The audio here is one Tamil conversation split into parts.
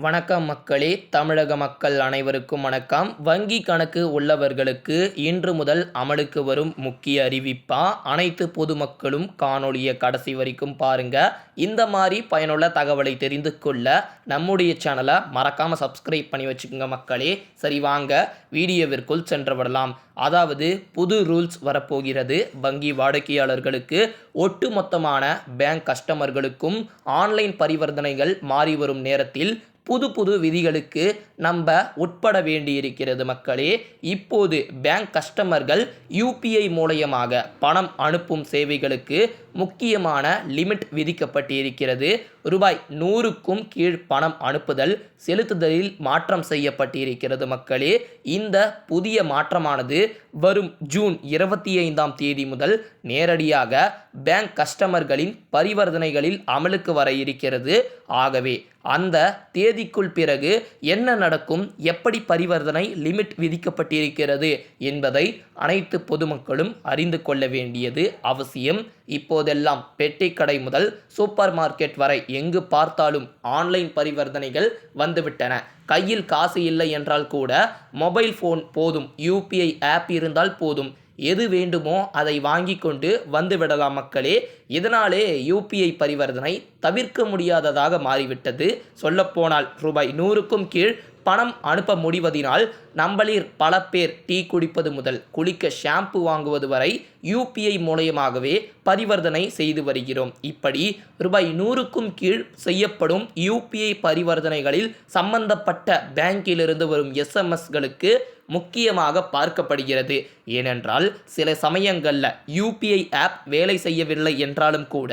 வணக்கம் மக்களே தமிழக மக்கள் அனைவருக்கும் வணக்கம். வங்கி கணக்கு உள்ளவர்களுக்கு இன்று முதல் அமலுக்கு வரும் முக்கிய அறிவிப்பா? அனைத்து பொதுமக்களும் காணொளியை கடைசி வரைக்கும் பாருங்க. இந்த மாதிரி பயனுள்ள தகவலை தெரிந்து கொள்ள நம்முடைய சேனலை மறக்காம சப்ஸ்கிரைப் பண்ணி வச்சுக்கோங்க மக்களே. சரி வாங்க. வீடியோவிற்குள் சென்று விடலாம். அதாவது புது ரூல்ஸ் வரப்போகிறது. வங்கி வாடிக்கையாளர்களுக்கு ஒட்டுமொத்தமான பேங்க் கஸ்டமர்களுக்கும் ஆன்லைன் பரிவர்த்தனைகள் மாறி வரும் நேரத்தில் புது புது விதிகளுக்கு நம்ம உட்பட வேண்டியிருக்கிறது மக்களே. இப்போது பேங்க் கஸ்டமர்கள் யூபிஐ மூலயமாக பணம் அனுப்பும் சேவைகளுக்கு முக்கியமான லிமிட் விதிக்கப்பட்டிருக்கிறது. ரூபாய் நூறுக்கும் கீழ் பணம் அனுப்புதல் செலுத்துதலில் மாற்றம் செய்யப்பட்டிருக்கிறது மக்களே. இந்த புதிய மாற்றமானது வரும் ஜூன் இருபத்தி ஐந்தாம் தேதி முதல் நேரடியாக பேங்க் கஸ்டமர்களின் பரிவர்த்தனைகளில் அமலுக்கு வர இருக்கிறது. ஆகவே அந்த தேதிக்குள் பிறகு என்ன நடக்கும்? எப்படி பரிவர்த்தனை லிமிட் விதிக்கப்பட்டிருக்கிறது? என்பதை அனைத்து பொதுமக்களும் அறிந்து கொள்ள வேண்டியது அவசியம். இப்போதெல்லாம் பெட்டி கடை முதல் சூப்பர் மார்க்கெட் வரை எங்கு பார்த்தாலும் ஆன்லைன் பரிவர்த்தனைகள் வந்துவிட்டன. கையில் காசு இல்லை என்றால் கூட மொபைல் ஃபோன் போதும். யூபிஐ ஆப் இருந்தால் போதும். எது வேண்டுமோ அதை வாங்கி கொண்டு வந்து விடலாம் மக்களே. இதனாலே யூபிஐ பரிவர்த்தனை தவிர்க்க முடியாததாக மாறிவிட்டது. சொல்லப்போனால் ரூபாய் நூறுக்கும் கீழ் பணம் அனுப்ப முடிவதினால் நம்மளில் பல பேர் டீ குடிப்பது முதல் குளிக்க ஷாம்பு வாங்குவது வரை யூபிஐ மூலயமாகவே பரிவர்த்தனை செய்து வருகிறோம். இப்படி ரூபாய் நூறுக்கும் கீழ் செய்யப்படும் யூபிஐ பரிவர்த்தனைகளில் சம்பந்தப்பட்ட பேங்கிலிருந்து வரும் எஸ்எம்எஸ்களுக்கு முக்கியமாக பார்க்கப்படுகிறது. ஏனென்றால் சில சமயங்களில் யூபிஐ ஆப் வேலை செய்யவில்லை என்றாலும் கூட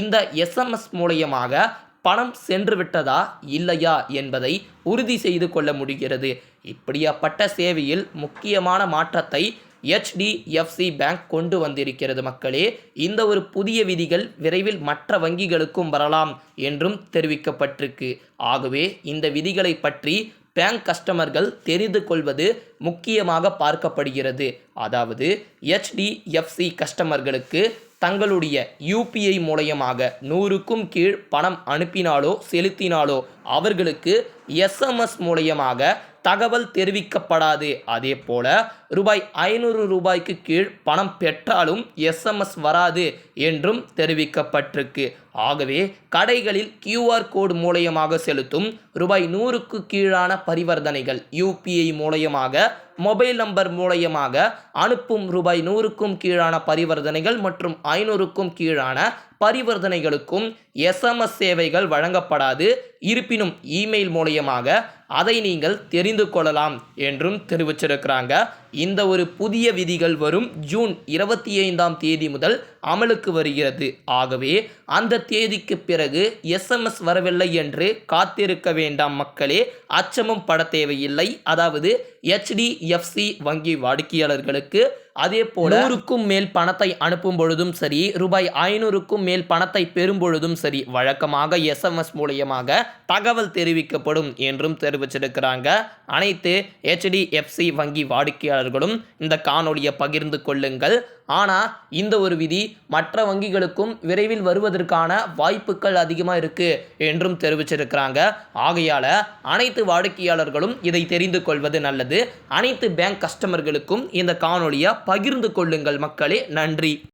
இந்த எஸ்எம்எஸ் மூலயமாக பணம் சென்று விட்டதா இல்லையா என்பதை உறுதி செய்து கொள்ள முடிகிறது. இப்படியாப்பட்ட சேவையில் முக்கியமான மாற்றத்தை ஹெச்டிஎஃப்சி பேங்க் கொண்டு வந்திருக்கிறது மக்களே. இந்த ஒரு புதிய விதிகள் விரைவில் மற்ற வங்கிகளுக்கும் வரலாம் என்றும் தெரிவிக்கப்பட்டிருக்கு. ஆகவே இந்த விதிகளை பற்றி பேங்க் கஸ்டமர்கள் தெரிந்து கொள்வது முக்கியமாக பார்க்கப்படுகிறது. அதாவது ஹெச்டிஎஃப்சி கஸ்டமர்களுக்கு தங்களுடைய யூபிஐ மூலயமாக நூறுக்கும் கீழ் பணம் அனுப்பினாலோ செலுத்தினாலோ அவர்களுக்கு எஸ்எம்எஸ் மூலயமாக தகவல் தெரிவிக்கப்படாது. அதே போல ரூபாய் ஐநூறு ரூபாய்க்கு கீழ் பணம் பெற்றாலும் எஸ்எம்எஸ் வராது என்றும் தெரிவிக்கப்பட்டிருக்கு. ஆகவே கடைகளில் கியூஆர் கோடு மூலயமாக செலுத்தும் ரூபாய் நூறுக்கு கீழான பரிவர்த்தனைகள் யூபிஐ மூலயமாக மொபைல் நம்பர் மூலயமாக அனுப்பும் ரூபாய் நூறுக்கும் கீழான பரிவர்த்தனைகள் மற்றும் ஐநூறுக்கும் கீழான பரிவர்த்தனைகளுக்கும் எஸ்எம்எஸ் சேவைகள் வழங்கப்படாது. இருப்பினும் இமெயில் மூலயமாக அதை நீங்கள் தெரிந்து கொள்ளலாம் என்றும் தெரிவிச்சிருக்கிறாங்க. இந்த ஒரு புதிய விதிகள் வரும் ஜூன் இருபத்தி ஐந்தாம் தேதி முதல் அமலுக்கு வருகிறது. ஆகவே அந்த தேதிக்கு பிறகு எஸ்எம்எஸ் வரவில்லை என்று காத்திருக்க வேண்டாம் மக்களே. அச்சமும் பட தேவையில்லை. அதாவது ஹெச்டிஎஃப்சி வங்கி வாடிக்கையாளர்களுக்கு அதே போல நூறுக்கும் மேல் பணத்தை அனுப்பும் பொழுதும் சரி ரூபாய் ஐநூறுக்கும் மேல் பணத்தை பெறும் பொழுதும் சரி வழக்கமாக எஸ்எம்எஸ் மூலியமாக தகவல் தெரிவிக்கப்படும் என்றும் தெரிவிச்சிருக்கிறாங்க. அனைத்து ஹெச்டிஎஃப்சி வங்கி வாடிக்கையாளர்களும் இந்த காணொலியை பகிர்ந்து கொள்ளுங்கள். ஆனால் இந்த ஒரு விதி மற்ற வங்கிகளுக்கும் விரைவில் வருவதற்கான வாய்ப்புகள் அதிகமாக இருக்குது என்றும் தெரிவிச்சிருக்கிறாங்க. ஆகையால் அனைத்து வாடிக்கையாளர்களும் இதை தெரிந்து கொள்வது நல்லது. அனைத்து பேங்க் கஸ்டமர்களுக்கும் இந்த காணொலியை பகிர்ந்து கொள்ளுங்கள் மக்களே. நன்றி.